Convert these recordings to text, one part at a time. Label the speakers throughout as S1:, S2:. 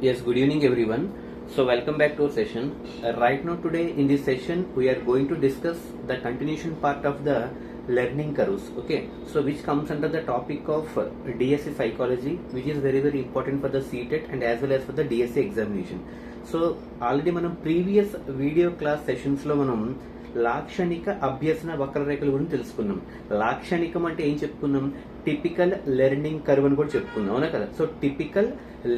S1: Yes, good evening everyone. So welcome back to our session. Uh, right now today in this session we are going to discuss the continuation part of the learning curves. Okay, so which comes under the topic of uh, DSC psychology, which is very very important for the CTET and as well as for the DSC examination. So already మనం previous video class సెషన్స్లో మనం లాక్షణిక అభ్యసన వక్రరేఖల గురించి తెలుసుకున్నాం లాక్షణికం అంటే ఏం చెప్పుకున్నాం typical learning curve అని కూడా చెప్పుకున్నాం అవునా కదా సో టిపికల్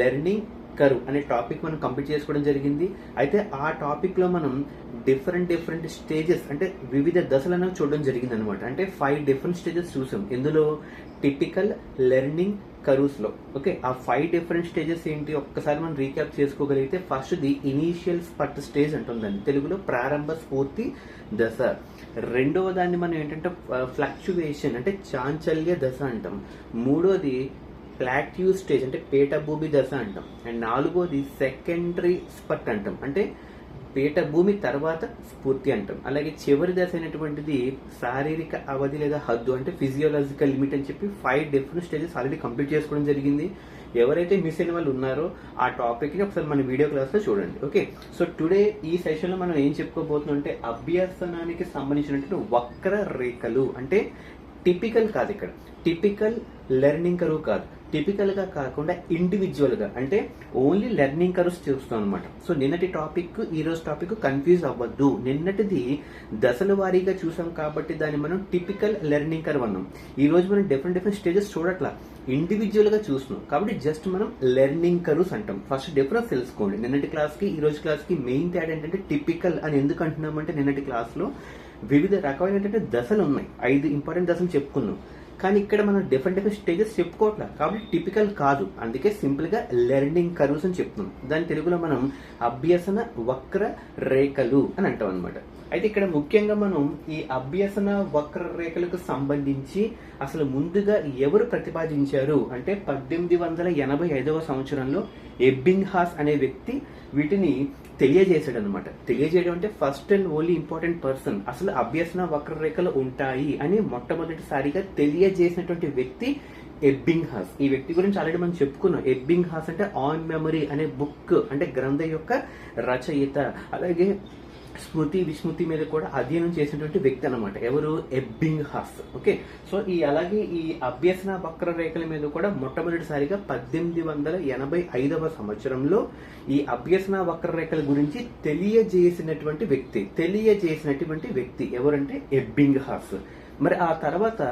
S1: లెర్నింగ్ కర్వ్ అనే టాపిక్ మనం కంప్లీట్ చేసుకోవడం జరిగింది. అయితే ఆ టాపిక్లో మనం డిఫరెంట్ డిఫరెంట్ స్టేజెస్ అంటే వివిధ దశలను చూడడం జరిగింది అనమాట అంటే ఫైవ్ డిఫరెంట్ స్టేజెస్ చూసాం. ఇందులో టిపికల్ లెర్నింగ్ కరూస్లో. ఓకే? ఆ ఫైవ్ డిఫరెంట్ స్టేజెస్ ఏంటి? ఒక్కసారి మనం రీక్యాప్ చేసుకోగలిగితే first the initial spurt stage అంటుందండి. తెలుగులో ప్రారంభ స్ఫూర్తి దశ. రెండవ దాన్ని మనం ఏంటంటే ఫ్లక్చువేషన్ అంటే చాంచల్య దశ అంటాం. మూడోది ప్లాట్యూ స్టేజ్ అంటే పీఠభూమి దశ అంటాం. అండ్ నాలుగోది సెకండరీ స్పట్ అంటాం. అంటే పీఠభూమి తర్వాత స్ఫూర్తి అంటాం. అలాగే చివరి దశ అయినటువంటిది శారీరక అవధి లేదా హద్దు అంటే ఫిజియోలాజికల్ లిమిట్ అని చెప్పి five different stages already complete చేసుకోవడం జరిగింది. ఎవరైతే మిస్ అయిన వాళ్ళు ఉన్నారో ఆ టాపిక్ని ఒకసారి మన వీడియో క్లాస్లో చూడండి. ఓకే సో టుడే ఈ సెషన్లో మనం ఏం చెప్పుకోబోతున్నాం అంటే అభ్యసనానికి సంబంధించినటువంటి వక్ర రేఖలు అంటే టిపికల్ కాదు ఇక్కడ. టిపికల్ లెర్నింగ్ కరువు కాదు. టిపికల్గా కాకుండా ఇండివిజువల్గా. అంటే ఓన్లీ లెర్నింగ్ కరువుస్ చూస్తాం అనమాట సో నిన్నటి టాపిక్ ఈ రోజు టాపిక్ కన్ఫ్యూజ్ అవ్వద్దు. నిన్నటిది దశల వారీగా చూసాం కాబట్టి దాన్ని మనం టిపికల్ లెర్నింగ్ కరువు అన్నాం. ఈ రోజు మనం డిఫరెంట్ డిఫరెంట్ స్టేజెస్ చూడట్లా. ఇండివిజువల్గా చూస్తున్నాం. కాబట్టి జస్ట్ మనం లెర్నింగ్ కరువ్స్ అంటాం. ఫస్ట్ డిఫరెన్స్ తెలుసుకోండి. నిన్నటి క్లాస్కి ఈ రోజు క్లాస్కి మెయిన్ తేడా ఏంటంటే టిపికల్ అని ఎందుకు అంటున్నామంటే నిన్నటి క్లాస్లో వివిధ రకమైనటువంటి దశలు ఉన్నాయి. ఐదు ఇంపార్టెంట్ దశలు చెప్పుకున్నాం. కానీ ఇక్కడ మనం డిఫరెంట్ డిఫరెంట్ స్టేజెస్ చెప్పుకోవట్లే. కాబట్టి టిపికల్ కాదు. అందుకే సింపుల్గా లెర్నింగ్ కర్వ్స్ అని చెప్తున్నాం. దాని తెలుగులో మనం అభ్యసన వక్ర రేఖలు అని అంటాం అనమాట అయితే ఇక్కడ ముఖ్యంగా మనం ఈ అభ్యసన వక్ర రేఖలకు సంబంధించి అసలు ముందుగా ఎవరు ప్రతిపాదించారు? అంటే పద్దెనిమిది వందల ఎనభై ఐదవ సంవత్సరంలో ఎబ్బింగ్ హాస్ అనే వ్యక్తి వీటిని తెలియజేశాడు అనమాట తెలియజేయడం అంటే first and only important person. అసలు అభ్యసన వక్రరేఖలు ఉంటాయి అని మొట్టమొదటిసారిగా తెలియజేసినటువంటి వ్యక్తి ఎబ్బింగ్ హాస్ ఈ వ్యక్తి గురించి ఆల్రెడీ మనం చెప్పుకున్నాం. ఎబ్బింగ్ హాస్ అంటే ఆన్ మెమరీ అనే బుక్ అంటే గ్రంథ యొక్క రచయిత. అలాగే స్మృతి విస్మృతి మీద కూడా అధ్యయనం చేసినటువంటి వ్యక్తి అనమాట ఎవరు? ఎబ్బింగ్ హాస్ ఓకే? సో ఈ అలాగే ఈ అభ్యసన వక్ర రేఖల మీద కూడా మొట్టమొదటిసారిగా పద్దెనిమిది వందల ఎనభై ఐదవ సంవత్సరంలో ఈ అభ్యసన వక్ర రేఖల గురించి తెలియజేసినటువంటి వ్యక్తి తెలియజేసినటువంటి వ్యక్తి ఎవరంటే ఎబ్బింగ్ హాస్ మరి ఆ తర్వాత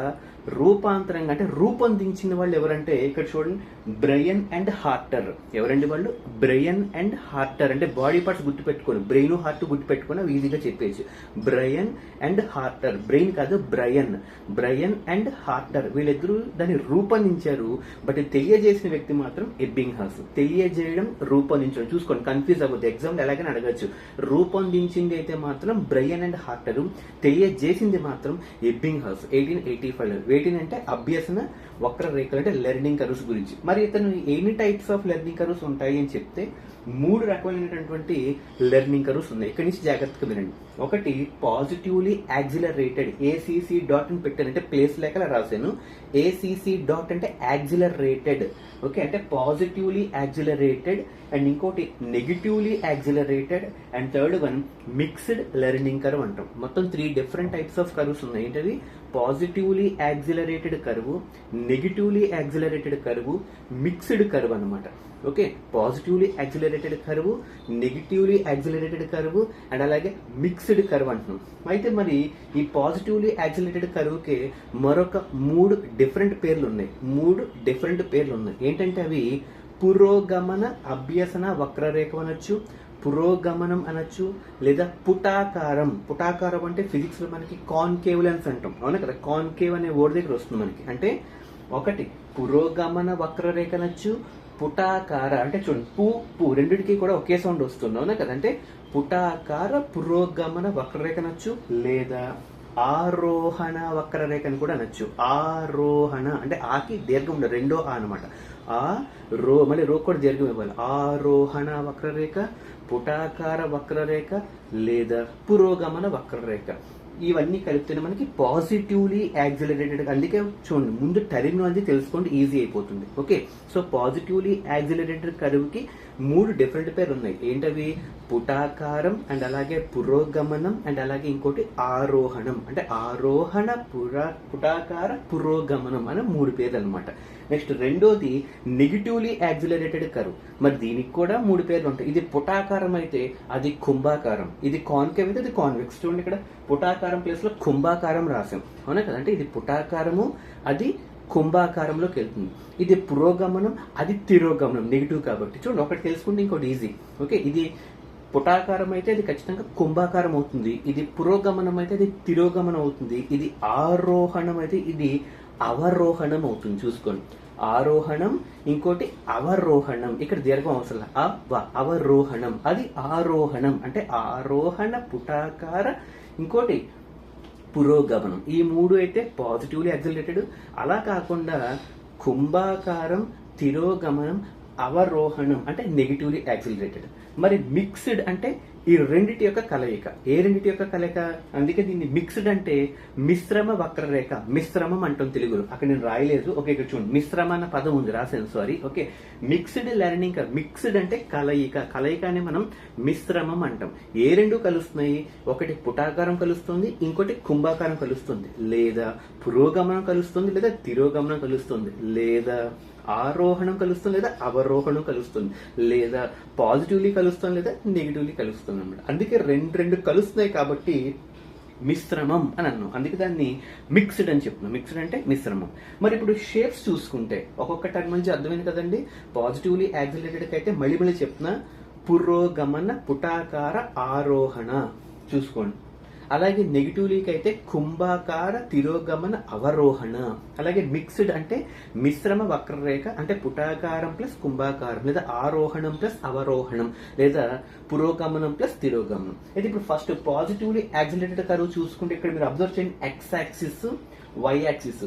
S1: రూపాంతరంగా అంటే రూపొందించిన వాళ్ళు ఎవరంటే ఇక్కడ చూడండి బ్రెయన్ అండ్ హార్టర్ ఎవరండి వాళ్ళు? బ్రెయన్ అండ్ హార్టర్ అంటే బాడీ పార్ట్స్ గుర్తుపెట్టుకోండి. బ్రెయిన్ హార్ట్ గుర్తుపెట్టుకుని అవి ఈజీగా చెప్పేసి బ్రయన్ అండ్ హార్టర్ బ్రెయిన్ కాదు బ్రయన్ బ్రయన్ అండ్ హార్టర్ వీళ్ళిద్దరూ దాన్ని రూపొందించారు బట్ తెలియజేసిన వ్యక్తి మాత్రం ఎబ్బింగ్ హాస్ తెలియజేయడం రూపొందించడం చూసుకోండి కన్ఫ్యూజ్ అవ్వద్దు. ఎగ్జామ్ ఎలాగైనా అడగచ్చు. రూపొందించింది అయితే మాత్రం బ్రయన్ అండ్ హార్టర్ తెలియజేసింది మాత్రం Ebbinghaus eighteen eighty five eighteen అంటే అభ్యసన వక్ర రేఖలు అంటే లెర్నింగ్ కర్వ్స్ గురించి. మరి ఇతను ఎన్ని టైప్స్ ఆఫ్ లెర్నింగ్ కర్వ్స్ ఉంటాయి అని చెప్తే మూడు రకమైనటువంటి లెర్నింగ్ కర్వ్స్ ఉన్నాయి. ఇక్కడి నుంచి జాగ్రత్తగా వినండి. ఒకటి పాజిటివ్లీ యాక్సిలరేటెడ్ ఏసీసీ డాట్ అని పెట్టానంటే ప్లేస్ లేక రాశాను. ఏసీసీ డాట్ అంటే యాక్సిలరేటెడ్ ఓకే అంటే పాజిటివ్లీ యాక్సిలరేటెడ్ అండ్ ఇంకోటి negatively accelerated and third one mixed learning curve అంటాం. మొత్తం three different types of curves ఉన్నాయి. ఏంటది positively accelerated curve negatively accelerated curve mixed curve అనమాట okay? Positively accelerated curve negatively accelerated curve and అలాగే mixed curve అంటున్నాం. అయితే మరి ఈ పాజిటివ్లీ యాక్సిలరేటెడ్ కరువుకి మరొక మూడు డిఫరెంట్ పేర్లు ఉన్నాయి మూడు డిఫరెంట్ పేర్లు ఉన్నాయి ఏంటంటే అవి పురోగమన అభ్యసన వక్రరేఖ అనొచ్చు పురోగమనం అనొచ్చు లేదా పుటాకారం. పుటాకారం అంటే ఫిజిక్స్లో మనకి కాన్కేవ్ లెన్స్ అంటాం. అవునా కదా? కాన్కేవ్ అనే వర్డ్ దగ్గర వస్తుంది మనకి. అంటే ఒకటి పురోగమన వక్రరేఖ అనొచ్చు పుటాకార అంటే చూడండి పు పూ రెండిటికి కూడా ఒకే సౌండ్ వస్తుంది. అవునా కదంటే పుటాకార పురోగమన వక్రరేఖ అనొచ్చు లేదా ఆరోహణ వక్రరేఖ అని కూడా అనొచ్చు. ఆరోహణ అంటే ఆకి దీర్ఘం ఉండదు రెండో ఆ అనమాట ఆ రో మళ్ళీ రో కూడా దీర్ఘం ఇవ్వాలి. ఆరోహణ వక్రరేఖ పుటాకార వక్రరేఖ లేదా పురోగమన వక్రరేఖ. ఇవన్నీ కలిపితేనే మనకి పాజిటివ్లీ యాక్సిలరేటెడ్ అందుకే చూడండి ముందు టెర్మినాలజీ తెలుసుకోండి ఈజీ అయిపోతుంది. ఓకే సో పాజిటివ్లీ యాక్సిలరేటెడ్ కరువుకి మూడు డిఫరెంట్ పేర్లు ఉన్నాయి ఏంటవి? పుటాకారం అండ్ అలాగే పురోగమనం అండ్ అలాగే ఇంకోటి ఆరోహణం. అంటే ఆరోహణ పురా పుటాకార పురోగమనం అనే మూడు పేర్లు అనమాట నెక్స్ట్ రెండోది నెగిటివ్లీ యాక్సిలరేటెడ్ కర్వ్ మరి దీనికి కూడా మూడు పేర్లు ఉంటాయి. ఇది పుటాకారం అయితే అది కుంభాకారం. ఇది కాన్కేవ్ అయితే అది కాన్వెక్స్ చూడండి ఇక్కడ. పుటాకారం ప్లేస్లో కుంభాకారం రాసాం అవునా కదా? అంటే ఇది పుటాకారము అది కుంభాకారంలోకి వెళ్తుంది. ఇది పురోగమనం అది తిరోగమనం. నెగిటివ్ కాబట్టి. చూడండి ఒకటి తెలుసుకుంటే ఇంకోటి ఈజీ ఓకే ఇది పుటాకారం అయితే అది ఖచ్చితంగా కుంభాకారం అవుతుంది. ఇది పురోగమనం అయితే అది తిరోగమనం అవుతుంది. ఇది ఆరోహణం అయితే ఇది అవరోహణం అవుతుంది. చూసుకోండి. ఆరోహణం ఇంకోటి అవరోహణం. ఇక్కడ దీర్ఘం అవసరం అవ అవరోహణం. అది ఆరోహణం. అంటే ఆరోహణ పుటాకార ఇంకోటి పురోగమనం. ఈ మూడు అయితే పాజిటివ్లీ యాక్సిలరేటెడ్ అలా కాకుండా కుంభాకారం తిరోగమనం అవరోహణం అంటే నెగిటివ్లీ యాక్సిలరేటెడ్ మరి మిక్స్డ్ అంటే ఈ రెండిటి యొక్క కలయిక. ఏ రెండిటి యొక్క కలయిక? అందుకే దీన్ని మిక్స్డ్ అంటే మిశ్రమ వక్రరేఖ. మిశ్రమం అంటాం తెలుగులో. అక్కడ నేను రాయలేదు. ఓకే ఇక్కడ చూడండి. మిశ్రమ అన్న పదం ఉంది రాశాను. Sorry okay. Mixed learning mixed అంటే కలయిక. కలయిక అని మనం మిశ్రమం అంటాం. ఏ రెండు కలుస్తున్నాయి? ఒకటి పుటాకారం కలుస్తుంది ఇంకోటి కుంభాకారం కలుస్తుంది. లేదా పురోగమనం కలుస్తుంది లేదా తిరోగమనం కలుస్తుంది. లేదా ఆరోహణం కలుస్తుంది లేదా అవరోహణం కలుస్తుంది లేదా పాజిటివ్లీ కలుస్తుంది లేదా నెగిటివ్లీ కలుస్తుంది అనమాట అందుకే రెండు రెండు కలుస్తున్నాయి కాబట్టి మిశ్రమం అని అన్నాం. అందుకే దాన్ని మిక్స్డ్ అని చెప్తున్నాం. మిక్స్డ్ అంటే మిశ్రమం. మరి ఇప్పుడు షేప్స్ చూసుకుంటే ఒక్కొక్క టర్మ్ నుంచి అర్థమైంది కదండి? పాజిటివ్లీ యాక్సిలేటెడ్కి అయితే మళ్ళీ మళ్ళీ చెప్తున్నా. పురోగమన పుటాకార ఆరోహణ. చూసుకోండి. అలాగే నెగిటివ్లీకి అయితే కుంభాకార తిరోగమన అవరోహణ. అలాగే మిక్స్డ్ అంటే మిశ్రమ వక్రరేఖ అంటే పుటాకారం ప్లస్ కుంభాకారం లేదా ఆరోహణం ప్లస్ అవరోహణం లేదా పురోగమనం ప్లస్ తిరోగమనం. అయితే ఇప్పుడు ఫస్ట్ పాజిటివ్లీ యాక్సిలేటెడ్ కరువు చూసుకుంటే ఇక్కడ మీరు అబ్జర్వ్ చేయండి ఎక్స్ యాక్సిస్ వై యాక్సిస్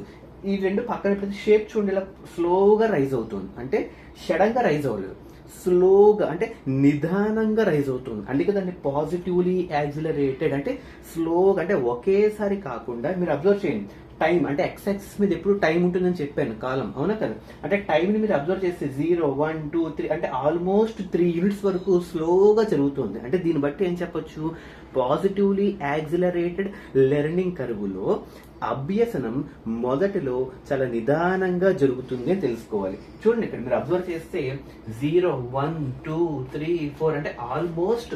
S1: ఈ రెండు పక్కన షేప్ చూడండి ఇలా స్లోగా రైజ్ అవుతుంది. అంటే షడంగా రైజ్ అవ్వలేదు. స్లోగా అంటే నిదానంగా రైజ్ అవుతుంది. అందుకే దాన్ని పాజిటివ్లీ యాక్సిలరేటెడ్ అంటే స్లోగా అంటే ఒకేసారి కాకుండా మీరు అబ్జర్వ్ చేయండి. టైం అంటే ఎక్స్ మీద ఎప్పుడు టైం ఉంటుందని చెప్పాను కాలం అవునా కదా? అంటే టైంని మీరు అబ్జర్వ్ చేస్తే జీరో వన్ టూ త్రీ అంటే ఆల్మోస్ట్ త్రీ యూనిట్స్ వరకు స్లోగా జరుగుతుంది. అంటే దీన్ని బట్టి ఏం చెప్పొచ్చు? పాజిటివ్లీ యాక్సిలరేటెడ్ లెర్నింగ్ కరువులో అభ్యసనం మొదటిలో చాలా నిదానంగా జరుగుతుంది అని తెలుసుకోవాలి. చూడండి ఇక్కడ మీరు అబ్జర్వ్ చేస్తే zero one two three four అంటే ఆల్మోస్ట్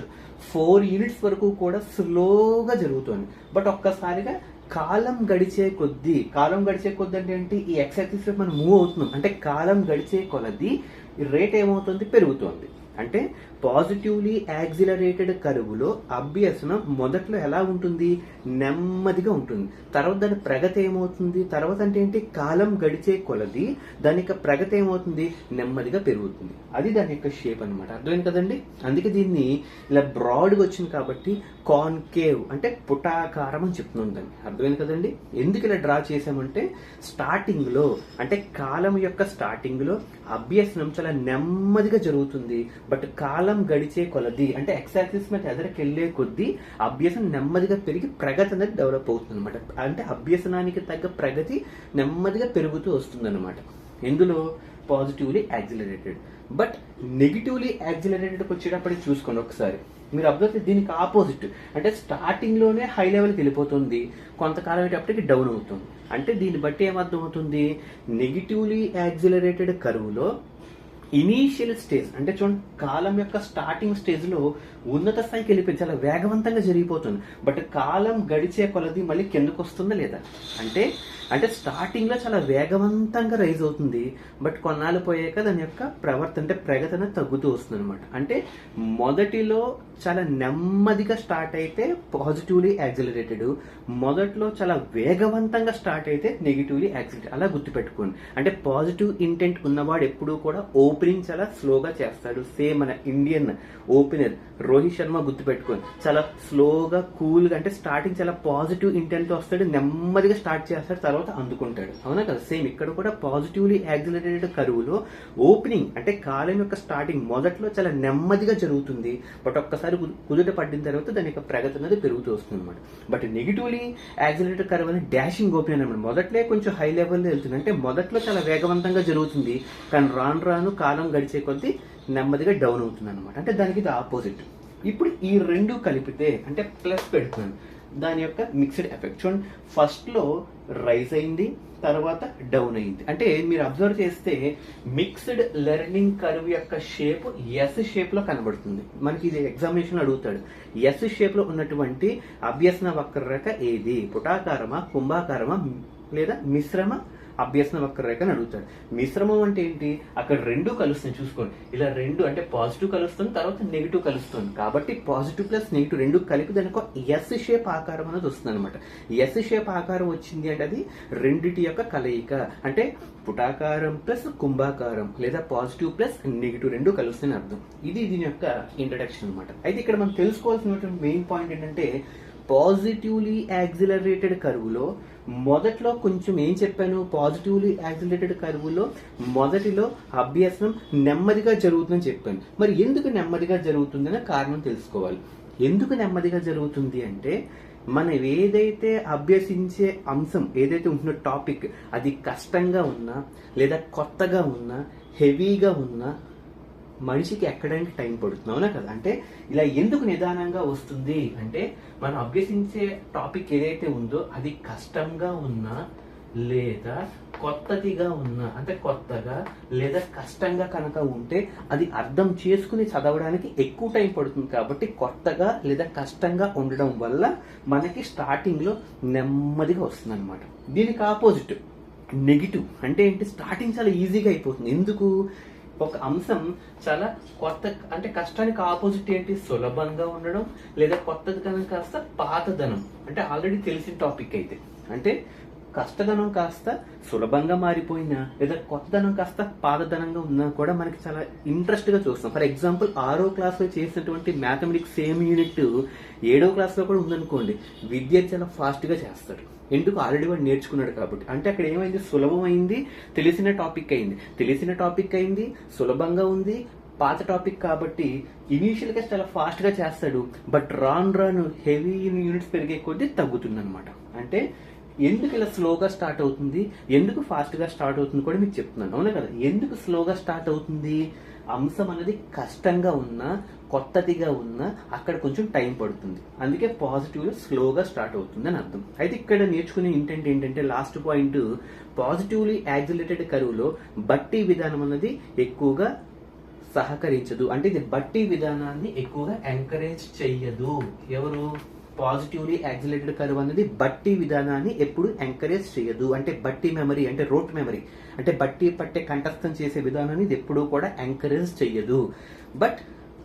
S1: ఫోర్ యూనిట్స్ వరకు కూడా స్లోగా జరుగుతుంది. బట్ ఒక్కసారిగా కాలం గడిచే కొద్దీ కాలం గడిచే కొద్ది అంటే ఏంటి? ఈ ఎక్సైజ్ మనం మూవ్ అవుతున్నాం. అంటే కాలం గడిచే కొలది రేట్ ఏమవుతుంది? పెరుగుతోంది. అంటే పాజిటివ్లీ యాక్సిలరేటెడ్ కరువులో అభ్యసనం మొదట్లో ఎలా ఉంటుంది? నెమ్మదిగా ఉంటుంది. తర్వాత దాని ప్రగతి ఏమవుతుంది? తర్వాత అంటే ఏంటి? కాలం గడిచే కొలది దాని యొక్క ప్రగతి ఏమవుతుంది? నెమ్మదిగా పెరుగుతుంది. అది దాని యొక్క షేప్ అనమాట అర్థమైంది కదండి? అందుకే దీన్ని ఇలా బ్రాడ్గా వచ్చింది కాబట్టి కాన్కేవ్ అంటే పుటాకారం అని చెప్తున్నాం దాన్ని. అర్థమైంది కదండి? ఎందుకు ఇలా డ్రా చేసామంటే స్టార్టింగ్లో అంటే కాలం యొక్క స్టార్టింగ్లో అభ్యసనం చాలా నెమ్మదిగా జరుగుతుంది. బట్ కాలం గడిచే కొలది అంటే ఎక్సాక్సిస్ మీద ఎదరికి వెళ్ళే కొద్దీ అభ్యసనం నెమ్మదిగా పెరిగి ప్రగతి అనేది డెవలప్ అవుతుంది అనమాట అంటే అభ్యసనానికి తగ్గ ప్రగతి నెమ్మదిగా పెరుగుతూ వస్తుంది అనమాట ఎందులో పాజిటివ్లీ యాక్సిలరేటెడ్ బట్ నెగిటివ్లీ యాక్సిలరేటెడ్కి వచ్చేటప్పటికి చూసుకోండి ఒకసారి. మీరు అబ్జర్వ్ దీనికి ఆపోజిట్ అంటే స్టార్టింగ్లోనే హై లెవెల్కి వెళ్ళిపోతుంది. కొంతకాలం అయ్యేటప్పటికి డౌన్ అవుతుంది. అంటే దీన్ని బట్టి ఏమర్థమవుతుంది? నెగిటివ్లీ యాక్సిలరేటెడ్ కరువులో ఇనీషియల్ స్టేజ్ అంటే చూడండి కాలం యొక్క స్టార్టింగ్ స్టేజ్లో ఉన్నత స్థాయికి వెళ్ళిపోయింది చాలా వేగవంతంగా జరిగిపోతుంది. బట్ కాలం గడిచే కొలది మళ్ళీ కిందకు వస్తుందా లేదా? అంటే అంటే స్టార్టింగ్లో చాలా వేగవంతంగా రైజ్ అవుతుంది. బట్ కొన్నాళ్ళు పోయాక దాని యొక్క ప్రవర్తన అంటే ప్రగతన తగ్గుతూ వస్తుంది అనమాట అంటే మొదటిలో చాలా నెమ్మదిగా స్టార్ట్ అయితే పాజిటివ్లీ యాక్సిలరేటెడ్ మొదట్లో చాలా వేగవంతంగా స్టార్ట్ అయితే నెగిటివ్లీ యాక్సిలరేటెడ్ అలా గుర్తుపెట్టుకోండి. అంటే పాజిటివ్ ఇంటెంట్ ఉన్నవాడు ఎప్పుడూ కూడా ఓపెనింగ్ చాలా స్లోగా చేస్తాడు. సేమ్ మన ఇండియన్ ఓపెనర్ రోహిత్ శర్మ గుర్తుపెట్టుకోండి. చాలా స్లోగా కూల్గా అంటే స్టార్టింగ్ చాలా పాజిటివ్ ఇంటెంట్తో వస్తాడు నెమ్మదిగా స్టార్ట్ చేస్తాడు తర్వాత అందుకుంటాడు. అవునా కదా? సేమ్ ఇక్కడ కూడా పాజిటివ్లీ యాక్సిలరేటెడ్ కరువులో ఓపెనింగ్ అంటే కాలం యొక్క స్టార్టింగ్ మొదట్లో చాలా నెమ్మదిగా జరుగుతుంది. బట్ ఒక్కసారి ఒకసారి కుదుట పడిన తర్వాత దాని యొక్క ప్రగతి అనేది పెరుగుతూ వస్తుంది అనమాట బట్ నెగిటివ్లీ యాక్సిలరేటెడ్ కర్వ్ అనేది డాషింగ్ ఓపెన్ అనమాట మొదట్లే కొంచెం హై లెవెల్లో వెళ్తుంది. అంటే మొదట్లో చాలా వేగవంతంగా జరుగుతుంది. కానీ రాను రాను కాలం గడిచే కొద్దీ నెమ్మదిగా డౌన్ అవుతుంది అనమాట అంటే దానికి ఇది ఆపోజిట్ ఇప్పుడు ఈ రెండు కలిపితే అంటే ప్లస్ పెడుతున్నాను. దాని యొక్క మిక్స్డ్ ఎఫెక్ట్ చూడండి ఫస్ట్లో రైజ్ అయింది తర్వాత డౌన్ అయింది. అంటే మీరు అబ్జర్వ్ చేస్తే మిక్స్డ్ లెర్నింగ్ కర్వ్ యొక్క షేప్ ఎస్ షేప్లో కనబడుతుంది. మనకి ఇది ఎగ్జామినేషన్ అడుగుతాడు. ఎస్ షేప్లో ఉన్నటువంటి అభ్యసన వక్రరేఖ ఏది? పుటాకారమా కుంభాకారమా లేదా మిశ్రమ అభ్యసన వక్రరేఖ అడుగుతాడు. మిశ్రమం అంటే ఏంటి? అక్కడ రెండు కలుస్తుంది చూసుకోండి. ఇలా రెండు అంటే పాజిటివ్ కలుస్తుంది తర్వాత నెగిటివ్ కలుస్తుంది. కాబట్టి పాజిటివ్ ప్లస్ నెగిటివ్ రెండు కలిపి దానికి ఎస్ షేప్ ఆకారం అనేది వస్తుంది అనమాట ఎస్ షేప్ ఆకారం వచ్చింది అంటే అది రెండిటి యొక్క కలయిక. అంటే పుటాకారం ప్లస్ కుంభాకారం లేదా పాజిటివ్ ప్లస్ నెగిటివ్ రెండు కలుస్తాయని అర్థం. ఇది దీని యొక్క ఇంట్రడక్షన్ అనమాట అయితే ఇక్కడ మనం తెలుసుకోవాల్సినటువంటి మెయిన్ పాయింట్ ఏంటంటే పాజిటివ్లీ యాక్సిలరేటెడ్ కరువులో మొదట్లో కొంచెం ఏం చెప్పాను? పాజిటివ్లీ యాక్సిలేటెడ్ కరువులో మొదటిలో అభ్యాసం నెమ్మదిగా జరుగుతుందని చెప్పాను. మరి ఎందుకు నెమ్మదిగా జరుగుతుందనే కారణం తెలుసుకోవాలి. ఎందుకు నెమ్మదిగా జరుగుతుంది అంటే మనం ఏదైతే అభ్యసించే అంశం ఏదైతే ఉంటున్న టాపిక్ అది కష్టంగా ఉన్నా లేదా కొత్తగా ఉన్నా హెవీగా ఉన్నా మనిషికి ఎక్కడానికి టైం పడుతుంది? అవునా కదా? అంటే ఇలా ఎందుకు నిదానంగా వస్తుంది? అంటే మనం అభ్యసించే టాపిక్ ఏదైతే ఉందో అది కష్టంగా ఉన్నా లేదా కొత్తదిగా ఉన్నా అంటే కొత్తగా లేదా కష్టంగా కనుక ఉంటే అది అర్థం చేసుకుని చదవడానికి ఎక్కువ టైం పడుతుంది కాబట్టి కొత్తగా లేదా కష్టంగా ఉండడం వల్ల మనకి స్టార్టింగ్లో నెమ్మదిగా వస్తుంది అనమాట దీనికి ఆపోజిట్ నెగిటివ్ అంటే ఏంటి? స్టార్టింగ్ చాలా ఈజీగా అయిపోతుంది. ఎందుకు? ఒక అంశం చాలా కొత్త అంటే కష్టానికి ఆపోజిట్ ఏంటి? సులభంగా ఉండడం లేదా కొత్తది కనుక కాస్త పాతదనం. అంటే ఆల్రెడీ తెలిసిన టాపిక్ అయితే. అంటే కష్టదనం కాస్త సులభంగా మారిపోయినా లేదా కొత్తదనం కాస్త పాతదనంగా ఉన్నా కూడా మనకి చాలా ఇంట్రెస్ట్గా చూస్తాం. ఫర్ ఎగ్జాంపుల్ ఆరో క్లాస్లో చేసినటువంటి మ్యాథమెటిక్స్ సేమ్ యూనిట్ ఏడో క్లాస్లో కూడా ఉందనుకోండి విద్యార్థి చాలా ఫాస్ట్గా చేస్తాడు. ఎందుకు? ఆల్రెడీ వాడు నేర్చుకున్నాడు కాబట్టి. అంటే అక్కడ ఏమైంది? సులభమైంది తెలిసిన టాపిక్ అయింది. తెలిసిన టాపిక్ అయింది సులభంగా ఉంది పాత టాపిక్ కాబట్టి ఇనీషియల్గా చాలా ఫాస్ట్గా చేస్తాడు. బట్ రాన్ రాను హెవీ యూనిట్స్ పెరిగే కొద్దీ తగ్గుతుంది అనమాట అంటే ఎందుకు ఇలా స్లోగా స్టార్ట్ అవుతుంది? ఎందుకు ఫాస్ట్గా స్టార్ట్ అవుతుంది కూడా మీకు చెప్తున్నాను. అవునా కదా? ఎందుకు స్లోగా స్టార్ట్ అవుతుంది? అంశం అనేది కష్టంగా ఉన్నా కొత్తదిగా ఉన్నా అక్కడ కొంచెం టైం పడుతుంది. అందుకే పాజిటివ్లో స్లోగా స్టార్ట్ అవుతుంది అని అర్థం. అయితే ఇక్కడ నేర్చుకునే ఇంటెంట్ ఏంటంటే లాస్ట్ పాయింట్ పాజిటివ్లీ యాక్సిలేటెడ్ కరువులో బట్టి విధానం అనేది ఎక్కువగా సహకరించదు. అంటే ఇది బట్టి విధానాన్ని ఎక్కువగా ఎంకరేజ్ చెయ్యదు. ఎవరు? పాజిటివ్లీ యాక్సిలేటెడ్ కర్వ్ అనేది బట్టి విధానాన్ని ఎప్పుడు ఎంకరేజ్ చేయదు. అంటే బట్టి మెమరీ అంటే రోట్ మెమరీ అంటే బట్టి పట్టే కంఠస్థం చేసే విధానాన్ని ఇది ఎప్పుడూ కూడా ఎంకరేజ్ చేయదు బట్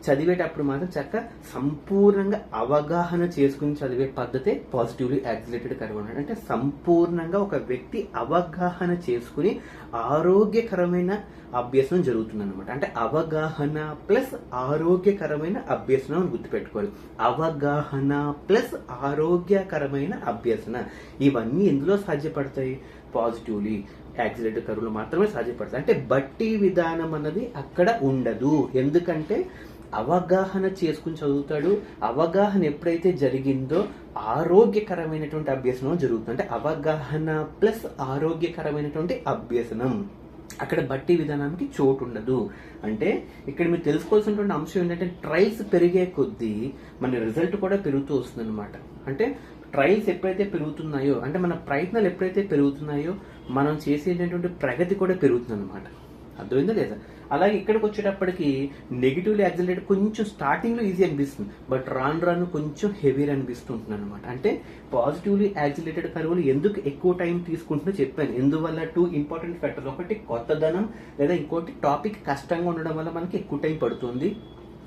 S1: చదివేటప్పుడు మాత్రం చక్క సంపూర్ణంగా అవగాహన చేసుకుని చదివే పద్ధతే పాజిటివ్లీ యాక్సిలేటెడ్ కర్వ్ అంటే సంపూర్ణంగా ఒక వ్యక్తి అవగాహన చేసుకుని ఆరోగ్యకరమైన అభ్యసనం జరుగుతుంది అనమాట అంటే అవగాహన ప్లస్ ఆరోగ్యకరమైన అభ్యసనం అని గుర్తుపెట్టుకోవాలి. అవగాహన ప్లస్ ఆరోగ్యకరమైన అభ్యసన. ఇవన్నీ ఎందులో సాధ్యపడతాయి? పాజిటివ్లీ యాక్సిడెంట్ కరువులు మాత్రమే సాధ్యపడతాయి. అంటే బట్టి విధానం అన్నది అక్కడ ఉండదు. ఎందుకంటే అవగాహన చేసుకుని చదువుతాడు. అవగాహన ఎప్పుడైతే జరిగిందో ఆరోగ్యకరమైనటువంటి అభ్యసనం జరుగుతుంది. అంటే అవగాహన ప్లస్ ఆరోగ్యకరమైనటువంటి అభ్యసనం. అక్కడ బట్టి విధానానికి చోటు ఉండదు. అంటే ఇక్కడ మీరు తెలుసుకోవాల్సినటువంటి అంశం ఏంటంటే ట్రయల్స్ పెరిగే కొద్దీ మన రిజల్ట్ కూడా పెరుగుతూ వస్తుంది అనమాట అంటే ట్రయల్స్ ఎప్పుడైతే పెరుగుతున్నాయో అంటే మన ప్రయత్నాలు ఎప్పుడైతే పెరుగుతున్నాయో మనం చేసేటటువంటి ప్రగతి కూడా పెరుగుతుంది అనమాట అర్థమైందా లేదా? అలాగే ఇక్కడికి వచ్చేటప్పటికి నెగిటివ్లీ యాక్సిలేట్ కొంచెం స్టార్టింగ్లో ఈజీ అనిపిస్తుంది. బట్ రాను రాను కొంచెం హెవీ అనిపిస్తుంటుంది అనమాట అంటే పాజిటివ్లీ యాక్సిలేటెడ్ కరువులు ఎందుకు ఎక్కువ టైం తీసుకుంటుందో చెప్పాను. ఎందువల్ల టూ ఇంపార్టెంట్ ఫ్యాక్టర్స్ ఒకటి కొత్తదనం లేదా ఇంకోటి టాపిక్ కష్టంగా ఉండడం వల్ల మనకి ఎక్కువ టైం పడుతుంది.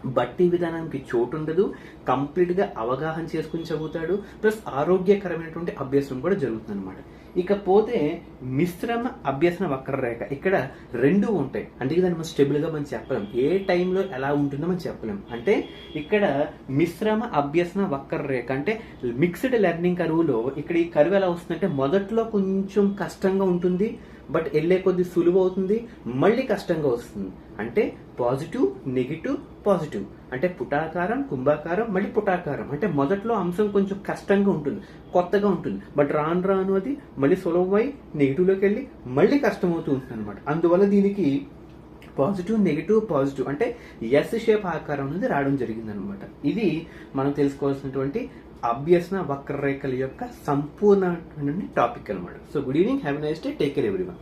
S1: బట్టి విధానానికి చోటు ఉండదు కంప్లీట్గా అవగాహన చేసుకుని చదువుతాడు. ప్లస్ ఆరోగ్యకరమైనటువంటి అభ్యాసం కూడా జరుగుతుంది అనమాట ఇకపోతే మిశ్రమ అభ్యసన వక్రరేఖ ఇక్కడ రెండు ఉంటాయి. అంటే దాన్ని మనం స్టెబుల్గా మనం చెప్పలేం. ఏ టైంలో ఎలా ఉంటుందో మనం చెప్పలేం. అంటే ఇక్కడ మిశ్రమ అభ్యసన వక్రరేఖ అంటే మిక్స్డ్ లెర్నింగ్ కరువులో ఇక్కడ ఈ కరువు ఎలా వస్తుందంటే మొదట్లో కొంచెం కష్టంగా ఉంటుంది. బట్ వెళ్ళే కొద్ది సులువు అవుతుంది. మళ్ళీ కష్టంగా వస్తుంది. అంటే పాజిటివ్ నెగిటివ్ పాజిటివ్. అంటే పుటాకారం కుంభాకారం మళ్ళీ పుటాకారం. అంటే మొదట్లో అంశం కొంచెం కష్టంగా ఉంటుంది కొత్తగా ఉంటుంది. బట్ రాను రాను అది మళ్ళీ సులభమై నెగిటివ్లోకి వెళ్ళి మళ్ళీ కష్టమవుతూ ఉంటుంది అనమాట అందువల్ల దీనికి పాజిటివ్ నెగిటివ్ పాజిటివ్ అంటే ఎస్ షేప్ ఆకారం అనేది రావడం జరిగింది అనమాట ఇది మనం తెలుసుకోవాల్సినటువంటి అభ్యసన వక్రరేఖల యొక్క సంపూర్ణ టాపిక్ అనమాట so good evening have nice day take care everyone